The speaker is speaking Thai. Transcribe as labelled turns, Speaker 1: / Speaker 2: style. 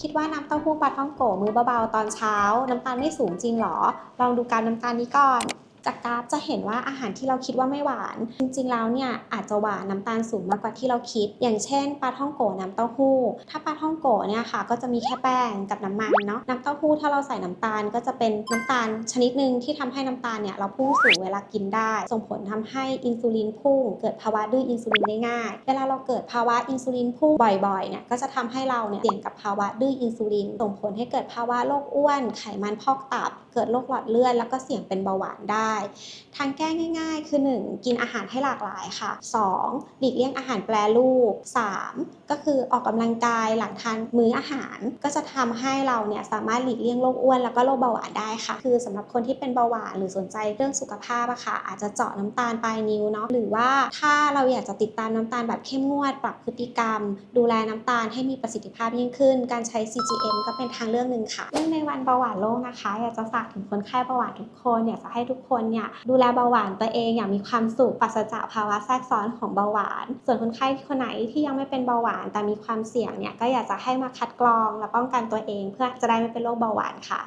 Speaker 1: คิดว่าน้ำเต้าหู้ปลาท่องโกมือเบาๆตอนเช้า น้ำตาลไม่สูงจริงเหรอ ลองดูการน้ำตาลนี้ก่อน จากกราฟจะเห็นว่าอาหารที่เราคิดว่าไม่หวาน จริงๆแล้วเนี่ยอาจจะหวานน้ำตาลสูงมากกว่าที่เราคิด อย่างเช่นปลาท่องโกน้ำเต้าหู้ ถ้าปลาท่องโกเนี่ยค่ะ ก็จะมีแค่แป้งกับน้ำมันเนาะน้ำเต้าหู้ถ้าเราใส่น้ำตาลก็จะเป็นน้ำตาลชนิดหนึ่งที่ทำให้น้ำตาลเนี่ยเราพุ่งสูงเวลากินได้ ส่งผลทำให้อินซูลินพุ่ง เกิดภาวะดื้ออินซูลินได้ง่าย เวลาเราเกิดภาวะอินซูลินพุ่งบ่อยๆเนี่ยก็จะทำให้เราเนี่ยเสี่ยงกับภาวะดื้ออินซูลิน ส่งผลให้เกิดภาวะโรคอ้วน ไขมันพอกตับ เกิดโรคหลอดเลือดแล้วก็เสี่ยงเป็นเบาหวานได้ทางแก้ง่าย ๆ คือ 1. กินอาหารให้หลากหลายค่ะ 2. หลีกเลี่ยงอาหารแปรรูป 3. ก็คือออกกำลังกายหลังทานมื้ออาหาร ก็จะทำให้เราเนี่ยสามารถหลีกเลี่ยงโรคอ้วนแล้วก็โรคเบาหวานได้ค่ะ คือสำหรับคนที่เป็นเบาหวานหรือสนใจเรื่องสุขภาพอะค่ะ อาจจะเจาะน้ำตาลปลายนิ้วเนาะหรือว่าถ้าเราอยากจะติดตามน้ำตาลแบบเข้มงวด ปรับพฤติกรรม ดูแลน้ำตาลให้มีประสิทธิภาพยิ่งขึ้น การใช้ CGM ก็เป็นทางเลือกหนึ่งค่ะเรื่องในวันเบาหวานโลกนะคะ อยากจะฝากถึงคนไข้เบาหวานทุกคนอยากจะให้ทุกคนคนเนี่ยดูแลเบาหวานตัวเองอย่างมีความสุขปราศจากภาวะแทรกซ้อนของเบาหวาน ส่วนคนไข้คนไหนที่ยังไม่เป็นเบาหวาน แต่มีความเสี่ยงเนี่ยก็อยากจะให้มาคัดกรองและป้องกันตัวเอง เพื่อจะได้ไม่เป็นโรคเบาหวานค่ะ